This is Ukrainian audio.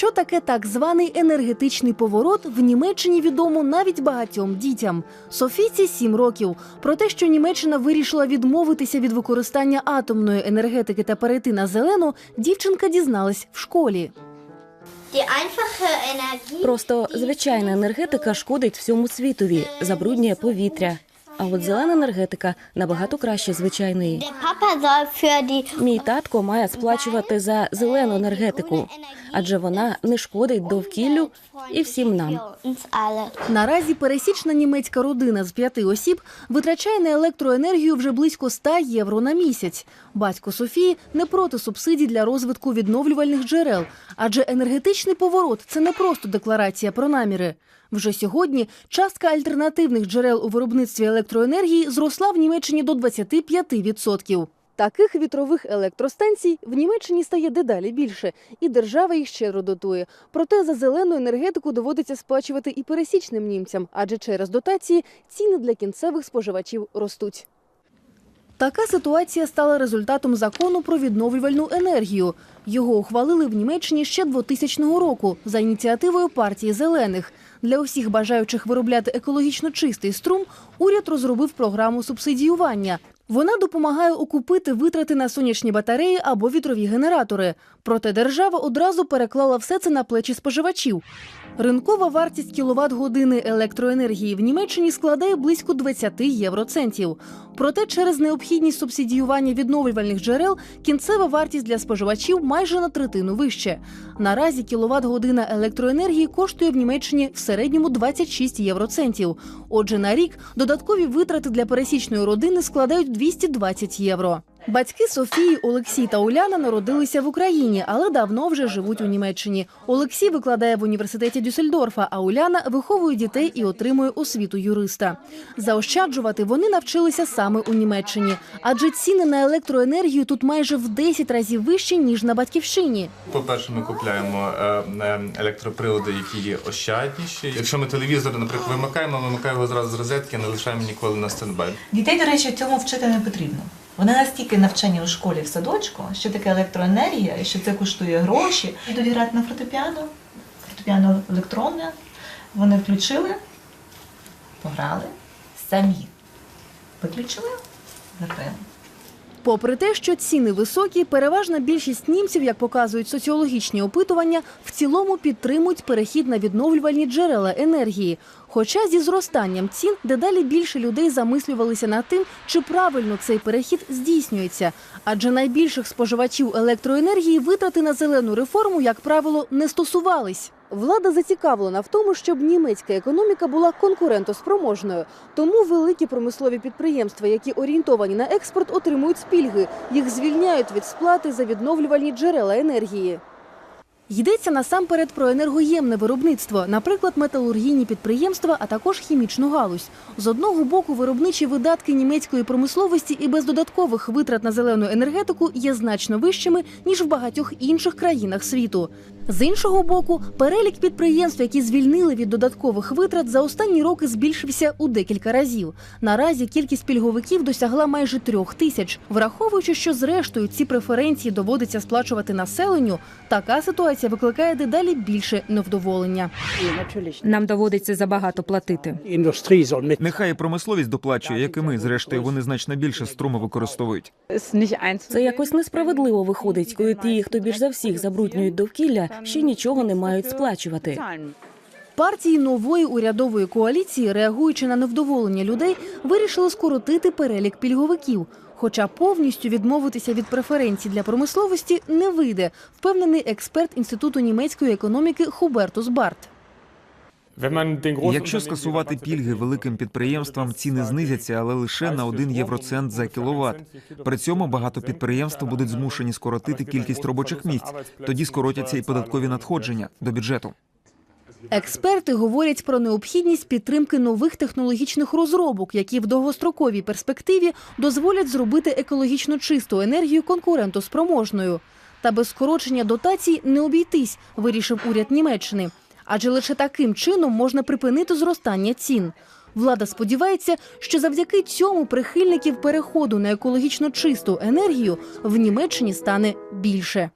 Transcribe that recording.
Що таке так званий енергетичний поворот в Німеччині відомо навіть багатьом дітям. Софійці 7 років. Про те, що Німеччина вирішила відмовитися від використання атомної енергетики та перейти на зелену, дівчинка дізналась в школі. Просто звичайна енергетика шкодить всьому світові, забруднює повітря. А от зелена енергетика набагато краще звичайної. Мій татко має сплачувати за зелену енергетику, адже вона не шкодить довкіллю і всім нам. Наразі пересічна німецька родина з п'яти осіб витрачає на електроенергію вже близько 100 євро на місяць. Батько Софії не проти субсидій для розвитку відновлювальних джерел, адже енергетичний поворот це не просто декларація про наміри. Вже сьогодні частка альтернативних джерел у виробництві електроенергії зросла в Німеччині до 25%. Таких вітрових електростанцій в Німеччині стає дедалі більше, і держава їх щедро дотує. Проте за зелену енергетику доводиться сплачувати і пересічним німцям, адже через дотації ціни для кінцевих споживачів ростуть. Така ситуація стала результатом закону про відновлювальну енергію. Його ухвалили в Німеччині ще 2000 року за ініціативою партії зелених. Для усіх бажаючих виробляти екологічно чистий струм уряд розробив програму субсидіювання. Вона допомагає окупити витрати на сонячні батареї або вітрові генератори. Проте держава одразу переклала все це на плечі споживачів. Ринкова вартість кіловат-години електроенергії в Німеччині складає близько 20 євроцентів. Проте через необхідність субсидіювання відновлювальних джерел кінцева вартість для споживачів майже на третину вище. Наразі кіловат-година електроенергії коштує в Німеччині в середньому 26 євроцентів. Отже, на рік додаткові витрати для пересічної родини складають 220 євро. Батьки Софії, Олексій та Уляна народилися в Україні, але давно вже живуть у Німеччині. Олексій викладає в університеті Дюссельдорфа, а Уляна виховує дітей і отримує освіту юриста. Заощаджувати вони навчилися саме у Німеччині, адже ціни на електроенергію тут майже в 10 разів вищі ніж на батьківщині. По-перше, ми купляємо е, е, електроприлади, які є ощадніші. Якщо ми телевізор, наприклад, вимикаємо, вимикаємо його зразу з розетки, не лишаємо ніколи на стендбай. Дітей, до речі, цьому вчити не потрібно. Вони настільки навчені у школі в садочку, що таке електроенергія, і що це коштує гроші. Йдуть грати на фортепіано, фортепіано електронне. Вони включили, пограли самі. Виключили, закрили. Попри те, що ціни високі, переважна більшість німців, як показують соціологічні опитування, в цілому підтримують перехід на відновлювальні джерела енергії. Хоча зі зростанням цін дедалі більше людей замислювалися над тим, чи правильно цей перехід здійснюється. Адже найбільших споживачів електроенергії витрати на зелену реформу, як правило, не стосувались. Влада зацікавлена в тому, щоб німецька економіка була конкурентоспроможною. Тому великі промислові підприємства, які орієнтовані на експорт, отримують спільги. Їх звільняють від сплати за відновлювальні джерела енергії. Йдеться насамперед про енергоємне виробництво, наприклад, металургійні підприємства, а також хімічну галузь. З одного боку, виробничі видатки німецької промисловості і без додаткових витрат на зелену енергетику є значно вищими ніж в багатьох інших країнах світу. З іншого боку, перелік підприємств, які звільнили від додаткових витрат, за останні роки збільшився у декілька разів. Наразі кількість пільговиків досягла майже трьох тисяч. Враховуючи, що зрештою ці преференції доводиться сплачувати населенню, така ситуація викликає дедалі більше невдоволення. Нам доводиться забагато платити. Нехай і промисловість доплачує, як і ми. Зрештою, вони значно більше струму використовують. Це якось несправедливо виходить, коли ті, хто більш за всіх забруднюють довкілля, ще нічого не мають сплачувати. Партії нової урядової коаліції, реагуючи на невдоволення людей, вирішили скоротити перелік пільговиків. Хоча повністю відмовитися від преференцій для промисловості не вийде, впевнений експерт інституту німецької економіки Хубертус Барт. Якщо скасувати пільги великим підприємствам, ціни знизяться, але лише на 1 євроцент за кіловат. При цьому багато підприємств будуть змушені скоротити кількість робочих місць. Тоді скоротяться і податкові надходження до бюджету. Експерти говорять про необхідність підтримки нових технологічних розробок, які в довгостроковій перспективі дозволять зробити екологічно чисту енергію конкурентоспроможною. Та без скорочення дотацій не обійтись, вирішив уряд Німеччини. Адже лише таким чином можна припинити зростання цін. Влада сподівається, що завдяки цьому прихильників переходу на екологічно чисту енергію в Німеччині стане більше.